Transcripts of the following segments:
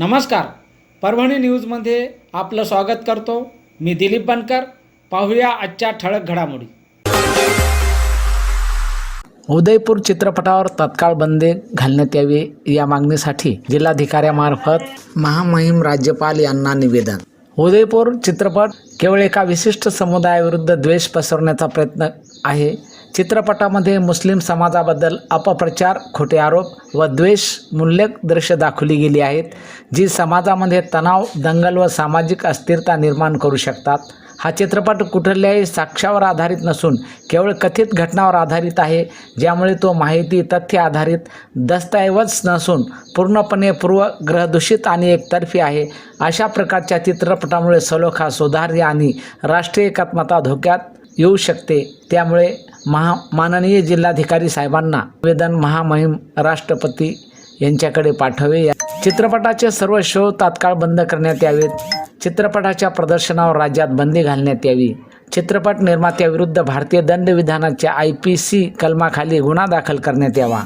नमस्कार. परभणी न्यूजमध्ये आपलं स्वागत करतो. मी दिलीप बनकर. पाहूया आजच्या ठळक घडामोडी. उदयपूर चित्रपटावर तत्काळ बंदी घालण्यात यावी या मागणीसाठी जिल्हाधिकाऱ्यामार्फत महामहिम राज्यपाल यांना निवेदन. उदयपूर चित्रपट केवळ एका विशिष्ट समुदायाविरुद्ध द्वेष पसरवण्याचा प्रयत्न आहे. चित्रपटामध्ये मुस्लिम समाजाबद्दल अपप्रचार खोटे आरोप व द्वेष मूल्यक दृश्य दाखवली गेली आहेत जी समाजामध्ये तणाव दंगल व सामाजिक अस्थिरता निर्माण करू शकतात. हा चित्रपट कुठल्याही साक्ष्यावर आधारित नसून केवळ कथित घटनावर आधारित आहे ज्यामुळे तो माहिती तथ्य आधारित दस्तऐवज नसून पूर्णपणे पूर्वग्रहदूषित आणि एकतर्फी आहे. अशा प्रकारच्या चित्रपटामुळे सलोखा सुधार्य आणि राष्ट्रीय एकात्मता धोक्यात येऊ शकते. त्यामुळे महा माननीय जिल्हाधिकारी साहेबांना निवेदन महामहिम राष्ट्रपती यांच्याकडे पाठवे. या चित्रपटाचे सर्व शो तात्काळ बंद करण्यात यावेत. चित्रपटाच्या प्रदर्शनावर राज्यात बंदी घालण्यात यावी. चित्रपट निर्मात्याविरुद्ध भारतीय दंडविधानाच्या आय पी सी कलमाखाली गुन्हा दाखल करण्यात यावा.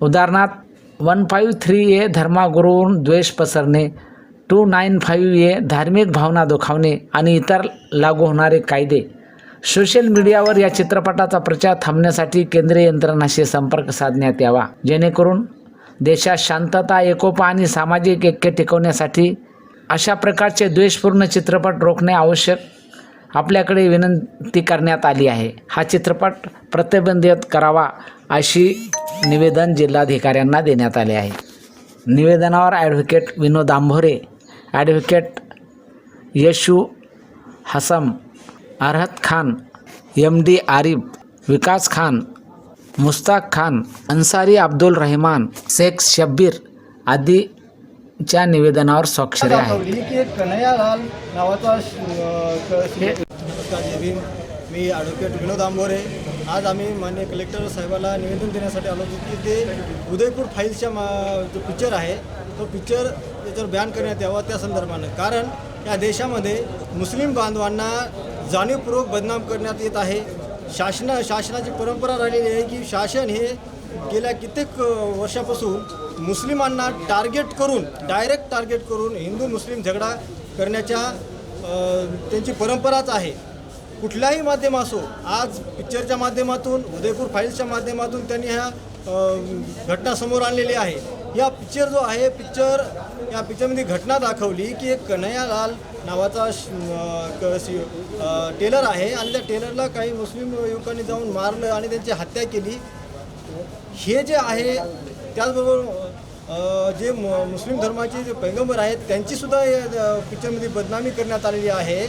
उदाहरणार्थ वन फाईव्ह थ्री ए धर्मागुरूवरून द्वेष पसरणे टू नाईन फाईव्ह ए धार्मिक भावना दुखावणे आणि इतर लागू होणारे कायदे सोशल मीडियावर या चित्रपटाचा प्रचार थांबण्यासाठी केंद्रीय यंत्रणाशी संपर्क साधण्यात यावा. जेणेकरून देशात शांतता एकोपा आणि सामाजिक ऐक्य टिकवण्यासाठी अशा प्रकारचे द्वेषपूर्ण चित्रपट रोखणे आवश्यक आपल्याकडे विनंती करण्यात आली आहे. हा चित्रपट प्रतिबंधित करावा अशी निवेदन जिल्हाधिकाऱ्यांना देण्यात आले आहे. निवेदनावर advocate Vinod Ambhore advocate Yashu Hasam Arhat Khan M D Arif Vikas Khan Mustaq Khan Ansari Abdul Rahman Shaikh Shabbir आदीच्या निवेदनावर स्वाक्षरी आहे. कन्हैयालाल नावाचा मी ॲडव्होकेट विनोद आंबोरे. आज आम्ही मान्य कलेक्टर साहेबाला निवेदन देण्यासाठी आलो होतो की ते उदयपूर फाईल्सच्या मा जो पिक्चर आहे तो पिक्चर त्याच्यावर बॅन करण्यात यावा त्या संदर्भानं. कारण या देशामध्ये मुस्लिम बांधवांना जाणीवपूर्वक बदनाम करण्यात येत आहे. शासन शासनाची परंपरा राहिलेली आहे की शासन हे गेल्या कित्येक वर्षापासून मुस्लिमांना टार्गेट करून डायरेक्ट टार्गेट करून हिंदू मुस्लिम झगडा करण्याच्या त्यांची परंपराच आहे. कुठल्याही माध्यम असो आज पिक्चरच्या माध्यमातून उदयपूर फाईल्सच्या माध्यमातून त्यांनी ह्या घटना समोर आणलेली आहे. या पिक्चर जो आहे पिक्चर या पिक्चरमध्ये घटना दाखवली की एक कन्हैयालाल नावाचा श- टेलर आहे आणि त्या टेलरला काही मुस्लिम युवकांनी जाऊन मारलं आणि त्यांची हत्या केली. हे जे आहे त्याचबरोबर जे म- मुस्लिम धर्माचे जे पैगंबर आहेत त्यांचीसुद्धा या पिक्चरमध्ये बदनामी करण्यात आलेली आहे.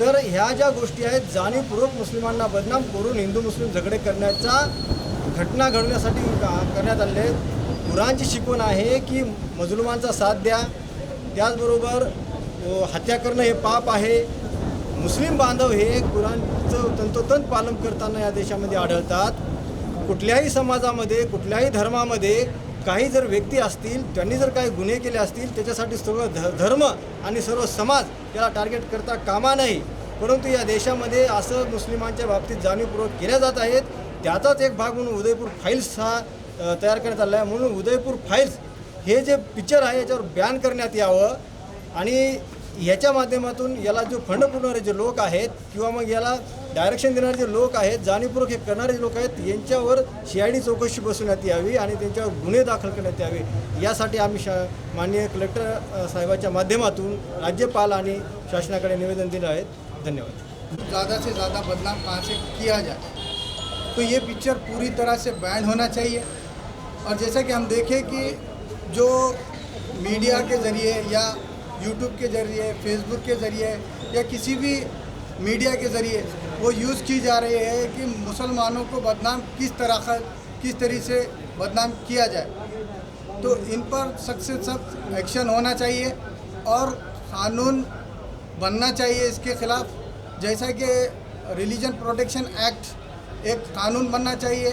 तर ह्या ज्या गोष्टी आहेत जाणीवपूर्वक मुस्लिमांना बदनाम करून हिंदू मुस्लिम झगडे करण्याचा घटना घडवण्यासाठी का- करण्यात आलेले आहेत. कुराणची शिकवण आहे की मजुलमांचा साथ द्या. त्याचबरोबर हत्या करणं हे पाप आहे. मुस्लिम बांधव हे कुराणचं तंतोतंत पालन करताना या देशामध्ये आढळतात. कुठल्याही समाजामध्ये कुठल्याही धर्मामध्ये काही जर व्यक्ती असतील त्यांनी जर काही गुन्हे केले असतील त्याच्यासाठी सर्व ध धर्म आणि सर्व समाज याला टार्गेट करता कामा नाही. परंतु या देशामध्ये असं मुस्लिमांच्या बाबतीत जाणीवपूर्वक केल्या जात आहेत. त्याचाच एक भाग म्हणून उदयपूर फाईल्स हा तयार करण्यात आला आहे. म्हणून उदयपूर फाईल्स हे जे पिक्चर आहे याच्यावर बॅन करण्यात यावं. आणि ह्याच्या माध्यमातून याला जो फंड पुरवणारे जे लोक आहेत किंवा मग याला डायरेक्शन देणारे जे लोक आहेत जाणीवपूर्वक हे करणारे जे लोक आहेत यांच्यावर सी आय डी चौकशी बसवण्यात यावी आणि त्यांच्यावर गुन्हे दाखल करण्यात यावे यासाठी आम्ही शा माननीय कलेक्टर साहेबाच्या माध्यमातून राज्यपाल आणि शासनाकडे निवेदन दिलं आहे. धन्यवाद. ज़्यादा से ज़्यादा बदनाम कहाँ से किया जाए तो ये पिक्चर पूरी तरह से बैंड होना चाहिए। और जैसा कि हम देखें कि जो मीडिया के ज़रिए या यूट्यूब के ज़रिए फेसबुक के ज़रिए या किसी भी मीडिया के ज़रिए वो यूज़ की जा रही है कि मुसलमानों को बदनाम किस तरह किस तरीके से बदनाम किया जाए। तो इन पर सख्त से सख्त एक्शन होना चाहिए और कानून बनना चाहिए इसके खिलाफ। जैसा कि रिलीजन प्रोटेक्शन एक्ट एक कानून बनना चाहिए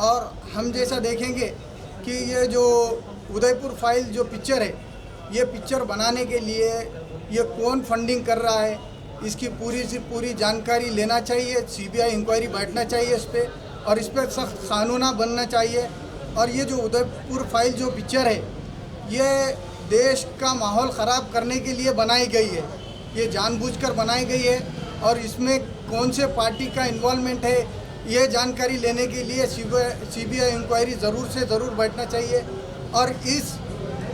और हम जैसा देखेंगे कि ये जो उदयपुर फ़ाइल जो पिक्चर है ये पिक्चर बनाने के लिए ये कौन फंडिंग कर रहा है, इसकी पूरी से पूरी जानकारी लेना चाहिए सीबीआई इंक्वायरी बैठना चाहिए इस पर और इस पर सख्त कानूना बनना चाहिए। और ये जो उदयपुर फ़ाइल जो पिक्चर है, ये देश का माहौल ख़राब करने के लिए बनाई गई है। ये जानबूझकर बनाई गई है और इसमें कौन से पार्टी का इन्वॉल्वमेंट है, ये जानकारी लेने के लिए सी बी आई इंक्वायरी ज़रूर से ज़रूर बैठना चाहिए। और इस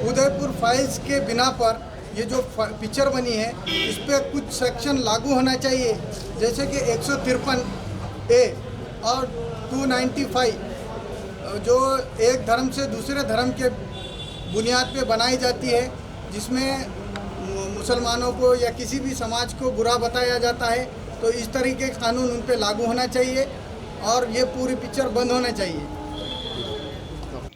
उदयपुर फाइल्स के बिना पर ये जो पिक्चर बनी है, इस पर कुछ सेक्शन लागू होना चाहिए। जैसे कि एक सौ तिरपन ए और टू नाइन्टी फाइव जो एक धर्म से दूसरे धर्म के बुनियाद पे बनाई जाती है, जिसमें मुसलमानों को या किसी भी समाज को बुरा बताया जाता है तो इस तरीके के कानून उन पर लागू होना चाहिए और ये पूरी पिक्चर बंद होना चाहिए।